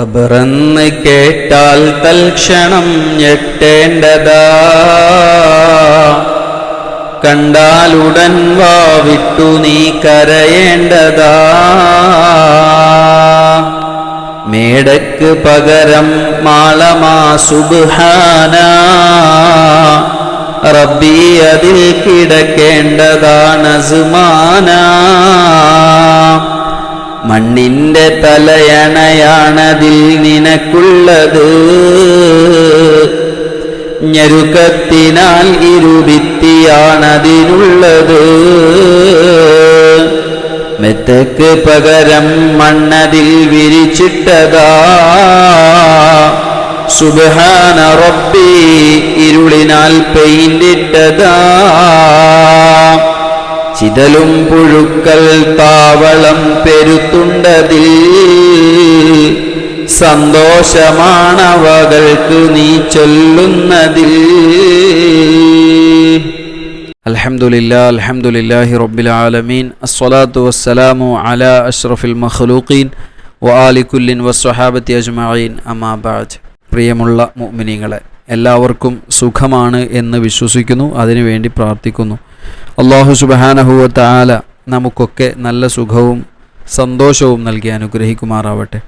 ഖബറന്ന് കേട്ടാൽ തൽക്ഷണം ഞെട്ടേണ്ടതാ. കണ്ടാലുടൻ വാവിട്ടു നീ കരയേണ്ടതാ. മേടക്ക് പകരം മാളമാ സുബാന റബ്ബി അതിൽ കിടക്കേണ്ടതാണ് സുമാന മണ്ണിന്റെ തലയണയാണതിൽ നിനക്കുള്ളത്. ഞെരുക്കത്തിനാൽ ഇരുഭിത്തിയാണതിനുള്ളത്. മെത്തക്ക് പകരം മണ്ണതിൽ വിരിച്ചിട്ടതാ. സുബഹാന റബ്ബി ഇരുളിനാൽ പെയിന്റിട്ടതാ. ചിതലും പുഴുക്കൾ താവളം പെരുത്തുണ്ടതിൽ. സന്തോഷമാണവകൾക്ക് നീ ചൊല്ലുന്നതിൽ. അൽഹംദുലില്ലാ അൽഹംദുലില്ലാഹി റബ്ബിൽ ആലമീൻ. അസ്സലാത്തു വസ്സലാമു അലാ അഷ്റഫിൽ മഖ്ലൂഖീൻ വആലി കുല്ലിൻ വസ്വഹാബത്തി അജ്മഈൻ. അമാബാജ് പ്രിയമുള്ള മുഅ്മിനീങ്ങളെ എല്ലാവർക്കും സുഖമാണ് എന്ന് വിശ്വസിക്കുന്നു. അതിനുവേണ്ടി പ്രാർത്ഥിക്കുന്നു. അള്ളാഹു സുബഹാനഹുവ ആല നമുക്കൊക്കെ നല്ല സുഖവും സന്തോഷവും നൽകി അനുഗ്രഹിക്കുമാറാവട്ടെ.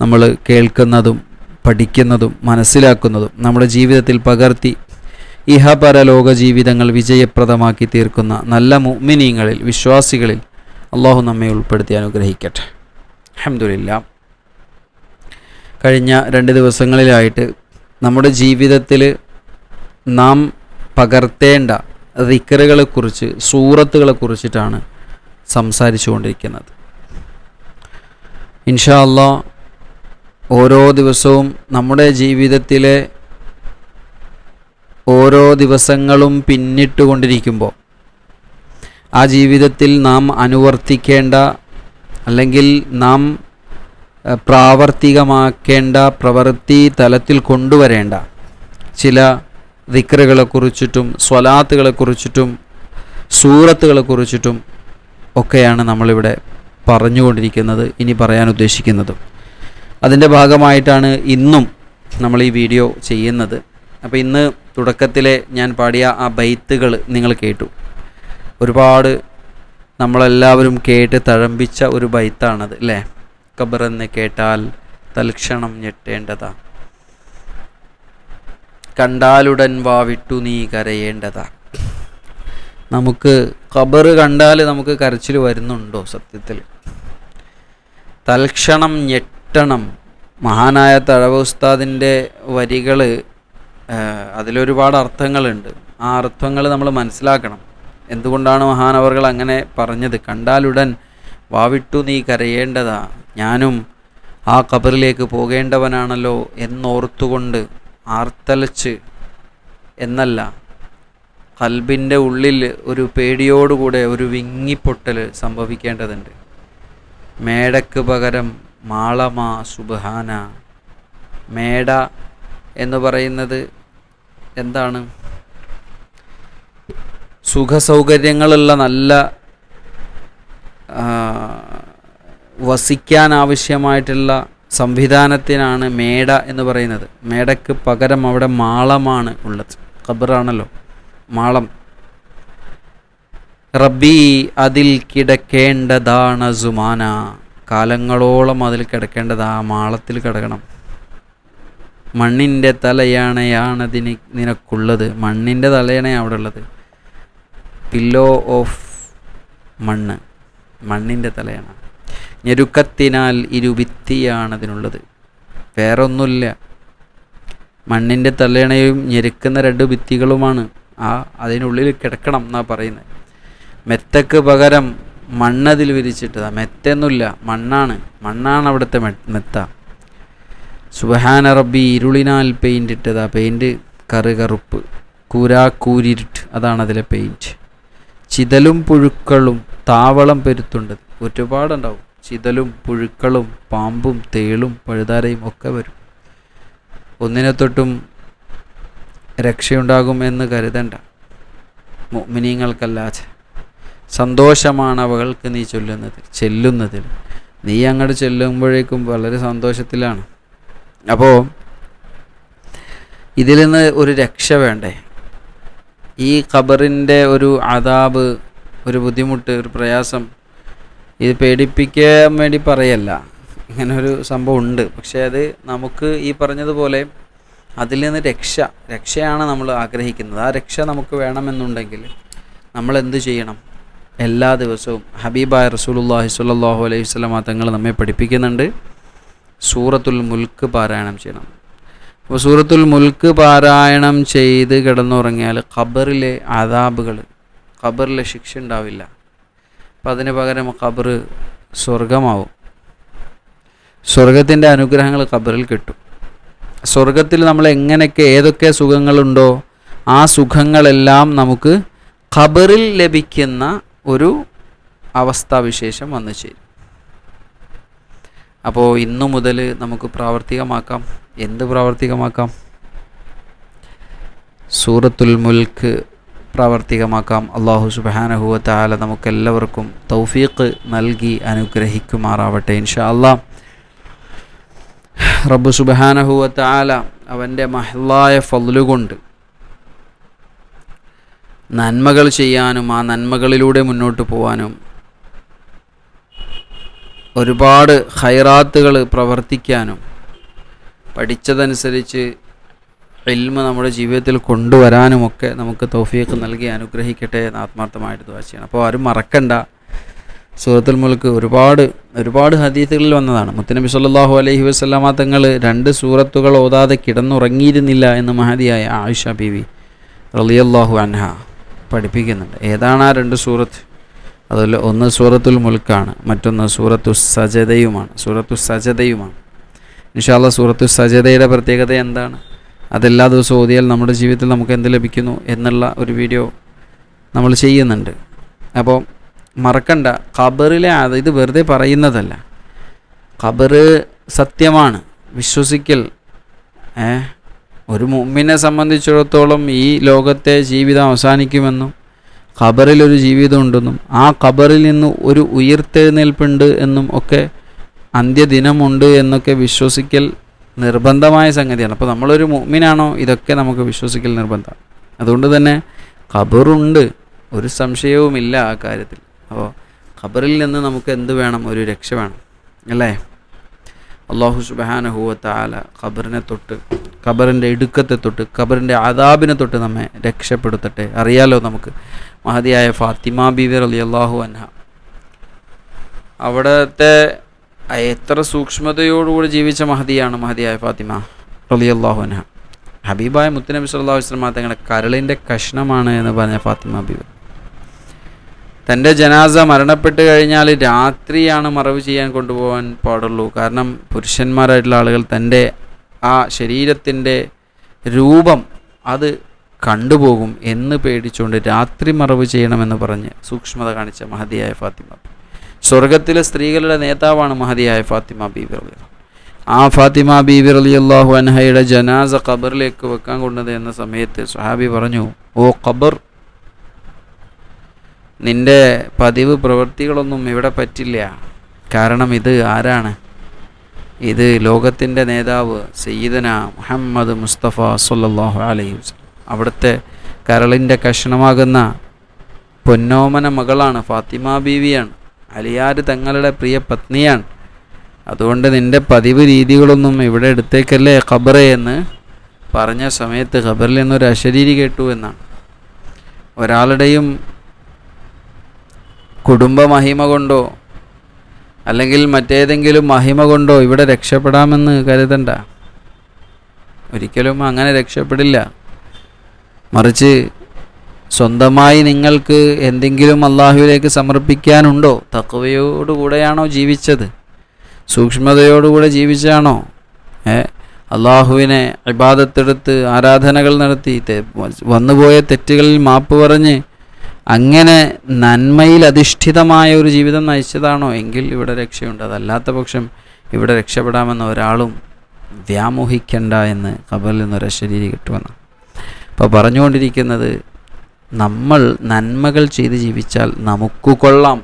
നമ്മൾ കേൾക്കുന്നതും പഠിക്കുന്നതും മനസ്സിലാക്കുന്നതും നമ്മുടെ ജീവിതത്തിൽ പകർത്തി ഇഹപര ലോക ജീവിതങ്ങൾ വിജയപ്രദമാക്കി തീർക്കുന്ന നല്ല മുഅ്മിനീങ്ങളിൽ വിശ്വാസികളിൽ അള്ളാഹു നമ്മെ ഉൾപ്പെടുത്തി അനുഗ്രഹിക്കട്ടെ. അഹമ്മദില്ല കഴിഞ്ഞ രണ്ട് ദിവസങ്ങളിലായിട്ട് നമ്മുടെ ജീവിതത്തിൽ നാം പകർത്തേണ്ട റിക്കറുകളെക്കുറിച്ച് സൂറത്തുകളെ കുറിച്ചിട്ടാണ് സംസാരിച്ചു കൊണ്ടിരിക്കുന്നത് ഇൻഷാ ഓരോ ദിവസവും നമ്മുടെ ജീവിതത്തിലെ ഓരോ ദിവസങ്ങളും പിന്നിട്ടുകൊണ്ടിരിക്കുമ്പോൾ ആ ജീവിതത്തിൽ നാം അനുവർത്തിക്കേണ്ട അല്ലെങ്കിൽ നാം പ്രാവർത്തികമാക്കേണ്ട പ്രവൃത്തി തലത്തിൽ കൊണ്ടുവരേണ്ട ചില ദിക്റുകളെക്കുറിച്ചിട്ടും സ്വലാത്തുകളെക്കുറിച്ചിട്ടും സൂറത്തുകളെക്കുറിച്ചിട്ടും ഒക്കെയാണ് നമ്മളിവിടെ പറഞ്ഞുകൊണ്ടിരിക്കുന്നത് ഇനി പറയാൻ ഉദ്ദേശിക്കുന്നതും. അതിന്റെ ഭാഗമായിട്ടാണ് ഇന്നും നമ്മൾ ഈ വീഡിയോ ചെയ്യുന്നത്. അപ്പോൾ ഇന്ന് തുടക്കത്തിലെ ഞാൻ പാടിയ ആ ബൈത്തുകൾ നിങ്ങൾ കേട്ടു. ഒരുപാട് നമ്മളെല്ലാവരും കേട്ട് തഴമ്പിച്ച ഒരു ബൈത്താണത് അല്ലേ? കബറെന്ന് കേട്ടാൽ തൽക്ഷണം ഞെട്ടേണ്ടതാ. കണ്ടാലുടൻ വാവിട്ടു നീ കരയേണ്ടതാ. നമുക്ക് ഖബർ കണ്ടാൽ നമുക്ക് കരച്ചിൽ വരുന്നുണ്ടോ സത്യത്തിൽ? തൽക്ഷണം ഞെട്ടണം. മഹാനായ തഴവ ഉസ്താദിന്റെ വരികൾ അതിലൊരുപാട് അർത്ഥങ്ങളുണ്ട്. ആ അർത്ഥങ്ങൾ നമ്മൾ മനസ്സിലാക്കണം. എന്തുകൊണ്ടാണ് മഹാനവർകൾ അങ്ങനെ പറഞ്ഞത്? കണ്ടാലുടൻ വാവിട്ടു നീ കരയേണ്ടതാ. ഞാനും ആ ഖബറിലേക്ക് പോകേണ്ടവനാണല്ലോ എന്നോർത്തുകൊണ്ട് ആർത്തലച്ച് എന്നല്ല കൽബിന്റെ ഉള്ളിൽ ഒരു പേടിയോടുകൂടെ ഒരു വിങ്ങിപ്പൊട്ടൽ സംഭവിക്കേണ്ടതുണ്ട്. മേടക്ക് പകരം മാളമാ സുബഹാന. മേട എന്ന് പറയുന്നത് എന്താണ്? സുഖസൗകര്യങ്ങളുള്ള നല്ല വസിക്കാൻ ആവശ്യമായിട്ടുള്ള സംവിധാനത്തിനാണ് മേട എന്ന് പറയുന്നത്. മേടക്ക് പകരം അവിടെ മാളമാണ് ഉള്ളത്. ഖബറാണല്ലോ. മാളം. റബ്ബി അതിൽ കിടക്കേണ്ടതാണ് സുമാന. കാലങ്ങളോളം അതിൽ കിടക്കേണ്ടത് ആ മാളത്തിൽ കിടക്കണം. മണ്ണിന്റെ തലയണയാണതിന് നിനക്കുള്ളത്. മണ്ണിന്റെ തലയാണ് അവിടെ ഉള്ളത്. പില്ലോ ഓഫ് മണ്ണ്. മണ്ണിന്റെ തലയണ. ഞെരുക്കത്തിനാൽ ഇരുവിത്തിയാണ് അതിനുള്ളത് ഒന്നുമില്ല മണ്ണിന്റെ തലയണയും ഞെരുക്കുന്ന രണ്ട് ഭിത്തികളുമാണ്. ആ അതിനുള്ളിൽ കിടക്കണം എന്നാണ് പറയുന്നത്. മെത്തക്ക് പകരം മണ്ണതിൽ വിരിച്ചിട്ടതാ. മെത്തൊന്നുമില്ല മണ്ണാണ്. മണ്ണാണ് അവിടുത്തെ മെത്ത. സുബഹാന റബ്ബി ഇരുളിനാൽ പെയിന്റ് ഇട്ടതാ. പെയിന്റ് കറു കറുപ്പ്. കൂരാ കൂരിട്ട് അതാണ് അതിലെ പെയിന്റ് ചിതലും പുഴുക്കളും താവളം പെരുത്തുണ്ട്. ഒരുപാടുണ്ടാവും. ചിതലും പുഴുക്കളും പാമ്പും തേളും പഴുതാരയും ഒക്കെ വരും. ഒന്നിനെ തൊട്ടും രക്ഷയുണ്ടാകും എന്ന് കരുതണ്ട. മിനിങ്ങൾക്കല്ലാതെ സന്തോഷമാണ് അവകൾക്ക് നീ ചൊല്ലുന്നത് ചെല്ലുന്നതിൽ. നീ അങ്ങോട്ട് ചെല്ലുമ്പോഴേക്കും വളരെ സന്തോഷത്തിലാണ്. അപ്പോൾ ഇതിൽ നിന്ന് ഒരു രക്ഷ വേണ്ടേ? ഈ ഖബറിന്റെ ഒരു അതാബ് ഒരു ബുദ്ധിമുട്ട് ഒരു പ്രയാസം ഇത് പേടിപ്പിക്കാൻ വേണ്ടി പറയല്ല. ഇങ്ങനെ ഒരു സംഭവം ഉണ്ട്. പക്ഷേ അത് നമുക്ക് ഈ പറഞ്ഞതുപോലെ അതിൽ നിന്ന് രക്ഷ രക്ഷയാണ് നമ്മൾ ആഗ്രഹിക്കുന്നത്. ആ രക്ഷ നമുക്ക് വേണമെന്നുണ്ടെങ്കിൽ നമ്മൾ എന്ത് ചെയ്യണം? എല്ലാ ദിവസവും ഹബീബായ റസൂലുള്ളാഹി സ്വല്ലല്ലാഹു അലൈഹി വസല്ലമ തങ്ങൾ നമ്മെ പഠിപ്പിക്കുന്നുണ്ട്. സൂറത്തുൽ മുൽക്ക് പാരായണം ചെയ്യണം. അപ്പോൾ സൂറത്തുൽ മുൽക്ക് പാരായണം ചെയ്ത് കിടന്നുറങ്ങിയാൽ ഖബറിലെ ആദാബുകൾ ഖബറിലെ ശിക്ഷ ഉണ്ടാവില്ല. അപ്പം അതിന് പകരം ഖബർ സ്വർഗമാവും സ്വർഗത്തിന്റെ അനുഗ്രഹങ്ങൾ ഖബറിൽ കിട്ടും. സ്വർഗത്തിൽ നമ്മൾ എങ്ങനെയൊക്കെ ഏതൊക്കെ സുഖങ്ങളുണ്ടോ ആ സുഖങ്ങളെല്ലാം നമുക്ക് ഖബറിൽ ലഭിക്കുന്ന ഒരു അവസ്ഥാവിശേഷം വന്നു ചേരും. അപ്പോൾ ഇന്നു മുതൽ നമുക്ക് പ്രാവർത്തികമാക്കാം. എന്ത് പ്രാവർത്തികമാക്കാം? സൂറത്തുൽ മുൽക്ക് പ്രാവർത്തികമാക്കാം. അള്ളാഹു സുബാനഹുവ താല നമുക്കെല്ലാവർക്കും തൗഫീഖ് നൽകി അനുഗ്രഹിക്കുമാറാവട്ടെ ഇൻഷാ അള്ളാഹ് റബ്ബു സുബാനഹുവ താല അവന്റെ മഹ്ലായ ഫലുകൊണ്ട് നന്മകൾ ചെയ്യാനും ആ നന്മകളിലൂടെ മുന്നോട്ട് പോകാനും ഒരുപാട് ഹൈറാത്തുകൾ പ്രവർത്തിക്കാനും പഠിച്ചതനുസരിച്ച് ഇൽമ നമ്മുടെ ജീവിതത്തിൽ കൊണ്ടുവരാനുമൊക്കെ നമുക്ക് തൗഫീഖ് നൽകി അനുഗ്രഹിക്കട്ടെ എന്ന് ആത്മാർത്ഥമായിട്ട് ദുവാ ചെയ്യണം. അപ്പോൾ ആരും മറക്കണ്ട. സൂറത്തുൽ മുൽക്ക് ഒരുപാട് ഒരുപാട് ഹദീസുകളിൽ വന്നതാണ്. മുത്തനബി സല്ലാഹു അലൈഹി വസ്ലാമ തങ്ങൾ രണ്ട് സൂറത്തുകൾ ഓതാതെ കിടന്നുറങ്ങിയിരുന്നില്ല എന്ന് മഹതിയായ ആയിഷ ബീവി റളിയല്ലാഹു അൻഹ പഠിപ്പിക്കുന്നുണ്ട്. ഏതാണ് ആ രണ്ട് സൂറത്ത്? അതുപോലെ ഒന്ന് സൂറത്തുൽ മുൽക്കാണ് മറ്റൊന്ന് സൂറത്തു സജതയുമാണ് സൂറത്തു സജതയുമാണ് ഇൻഷാല്ല സൂറത്തു സജതയുടെ പ്രത്യേകത എന്താണ്? അതെല്ലാ ദിവസവും ഓതിയാൽ നമ്മുടെ ജീവിതത്തിൽ നമുക്ക് എന്ത് ലഭിക്കുന്നു എന്നുള്ള ഒരു വീഡിയോ നമ്മൾ ചെയ്യുന്നുണ്ട്. അപ്പോൾ മറക്കണ്ട ഖബറിലെ ഇത് വെറുതെ പറയുന്നതല്ല. ഖബറ് സത്യമാണ്. വിശ്വസിക്കൽ ഒരു മുമ്മിനെ സംബന്ധിച്ചിടത്തോളം ഈ ലോകത്തെ ജീവിതം അവസാനിക്കുമെന്നും ഖബറിൽ ഒരു ജീവിതം ഉണ്ടെന്നും ആ ഖബറിൽ നിന്ന് ഒരു ഉയർത്തെഴുന്നേൽപ്പുണ്ട് എന്നും ഒക്കെ അന്ത്യദിനമുണ്ട് എന്നൊക്കെ വിശ്വസിക്കൽ നിർബന്ധമായ സംഗതിയാണ്. അപ്പോൾ നമ്മളൊരു മുമ്മിനാണോ ഇതൊക്കെ നമുക്ക് വിശ്വസിക്കൽ നിർബന്ധമാണ്. അതുകൊണ്ട് തന്നെ ഖബറുണ്ട്. ഒരു സംശയവുമില്ല ആ കാര്യത്തിൽ. അപ്പോൾ ഖബറിൽ നിന്ന് നമുക്ക് എന്ത് വേണം? ഒരു രക്ഷ വേണം. അല്ലേ? അള്ളാഹു സുബാനഹുവത്ത ആല ഖബറിനെ തൊട്ട് ഖബറിന്റെ ഇടുക്കത്തെ തൊട്ട് ഖബറിന്റെ ആദാബിനെ തൊട്ട് നമ്മെ രക്ഷപ്പെടുത്തട്ടെ. അറിയാലോ നമുക്ക്. മഹതിയായ ഫാത്തിമ ബീവർ അലി അള്ളാഹു അൻഹ. അവിടത്തെ എത്ര സൂക്ഷ്മതയോടുകൂടി ജീവിച്ച മഹതിയാണ് മഹതിയായ ഫാത്തിമ റലിയല്ലാഹുന ഹബീബായ മുത്തനബി സല്ലാ വസ്ലമ തങ്ങളുടെ കരളിന്റെ കഷ്ണമാണ് എന്ന് പറഞ്ഞ ഫാത്തിമ ഹബീബ്. തന്റെ ജനാസ മരണപ്പെട്ട് കഴിഞ്ഞാൽ രാത്രിയാണ് മറവ് ചെയ്യാൻ കൊണ്ടുപോകാൻ പാടുള്ളൂ. കാരണം പുരുഷന്മാരായിട്ടുള്ള ആളുകൾ തന്റെ ആ ശരീരത്തിന്റെ രൂപം അത് കണ്ടുപോകും എന്ന് പേടിച്ചുകൊണ്ട് രാത്രി മറവ് ചെയ്യണമെന്ന് പറഞ്ഞ് സൂക്ഷ്മത കാണിച്ച മഹതിയായ ഫാത്തിമ. സ്വർഗത്തിലെ സ്ത്രീകളുടെ നേതാവാണ് മഹതിയായ ഫാത്തിമ ബീബി അലി ആ ഫാത്തിമ ബീബി അലി അള്ളാഹു അൻഹയുടെ ജനാസ ഖബറിലേക്ക് വെക്കാൻ കൊണ്ടത് എന്ന സമയത്ത് സുഹാബി പറഞ്ഞു ഓ ഖബർ നിന്റെ പതിവ് പ്രവൃത്തികളൊന്നും ഇവിടെ പറ്റില്ല. കാരണം ഇത് ആരാണ്? ഇത് ലോകത്തിന്റെ നേതാവ് സയ്യിദന മുഹമ്മദ് മുസ്തഫ സല്ലല്ലാഹു അലൈഹി അവിടുത്തെ കരളിന്റെ കഷ്ണമാകുന്ന പൊന്നോമന മകളാണ് ഫാത്തിമ ബീവിയാണ്. അലിയാർ തങ്ങളുടെ പ്രിയ പത്നിയാണ്. അതുകൊണ്ട് നിന്റെ പതിവ് രീതികളൊന്നും ഇവിടെ എടുത്തേക്കല്ലേ ഖബറെ എന്ന് പറഞ്ഞ സമയത്ത് ഖബറിൽ നിന്നൊരു അശരീരി കേട്ടു എന്നാണ്. ഒരാളുടെയും കുടുംബ മഹിമ കൊണ്ടോ അല്ലെങ്കിൽ മറ്റേതെങ്കിലും മഹിമ കൊണ്ടോ ഇവിടെ രക്ഷപ്പെടാമെന്ന് കരുതണ്ട. ഒരിക്കലും അങ്ങനെ രക്ഷപ്പെടില്ല. മറിച്ച് സ്വന്തമായി നിങ്ങൾക്ക് എന്തെങ്കിലും അള്ളാഹുവിലേക്ക് സമർപ്പിക്കാനുണ്ടോ? തക്കവയോടുകൂടെയാണോ ജീവിച്ചത്? സൂക്ഷ്മതയോടുകൂടെ ജീവിച്ചാണോ? ഏ? അള്ളാഹുവിനെ ഇബാദത്തെടുത്ത് ആരാധനകൾ നടത്തി വന്നുപോയ തെറ്റുകളിൽ മാപ്പ് പറഞ്ഞ് അങ്ങനെ നന്മയിൽ അധിഷ്ഠിതമായ ഒരു ജീവിതം നയിച്ചതാണോ? എങ്കിൽ ഇവിടെ രക്ഷയുണ്ട്. അതല്ലാത്ത പക്ഷം ഇവിടെ രക്ഷപ്പെടാമെന്ന് ഒരാളും വ്യാമോഹിക്കണ്ട എന്ന് ഖബറിൽ നിന്നൊരു ശരീരം കിട്ടുമെന്ന് അപ്പോൾ പറഞ്ഞുകൊണ്ടിരിക്കുന്നത് നമ്മൾ നന്മകൾ ചെയ്ത് ജീവിച്ചാൽ നമുക്ക് കൊള്ളാം.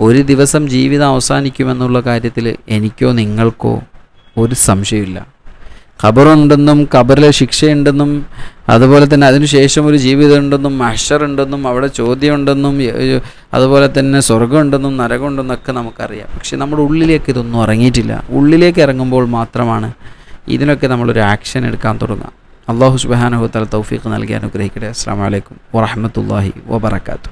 ഒരു ദിവസം ജീവിതം അവസാനിക്കുമെന്നുള്ള കാര്യത്തിൽ എനിക്കോ നിങ്ങൾക്കോ ഒരു സംശയമില്ല ഖബറുണ്ടെന്നും ഖബറിലെ ശിക്ഷയുണ്ടെന്നും അതുപോലെ തന്നെ അതിനുശേഷം ഒരു ജീവിതമുണ്ടെന്നും മഷറുണ്ടെന്നും അവിടെ ചോദ്യമുണ്ടെന്നും അതുപോലെ തന്നെ സ്വർഗമുണ്ടെന്നും നരകമുണ്ടെന്നൊക്കെ നമുക്കറിയാം. പക്ഷെ നമ്മുടെ ഉള്ളിലേക്ക് ഇതൊന്നും ഇറങ്ങിയിട്ടില്ല. ഉള്ളിലേക്ക് ഇറങ്ങുമ്പോൾ മാത്രമാണ് ഇതിനൊക്കെ നമ്മളൊരു ആക്ഷൻ എടുക്കാൻ തുടങ്ങുക. അള്ളാഹു സുബാനഹു തല തൗഫീഖ് നൽകി അനുഗ്രഹിക്കട്ടെ. അസ്സാം വലൈക്കും വറഹമത്തല്ലാഹി വബർക്കാത്തു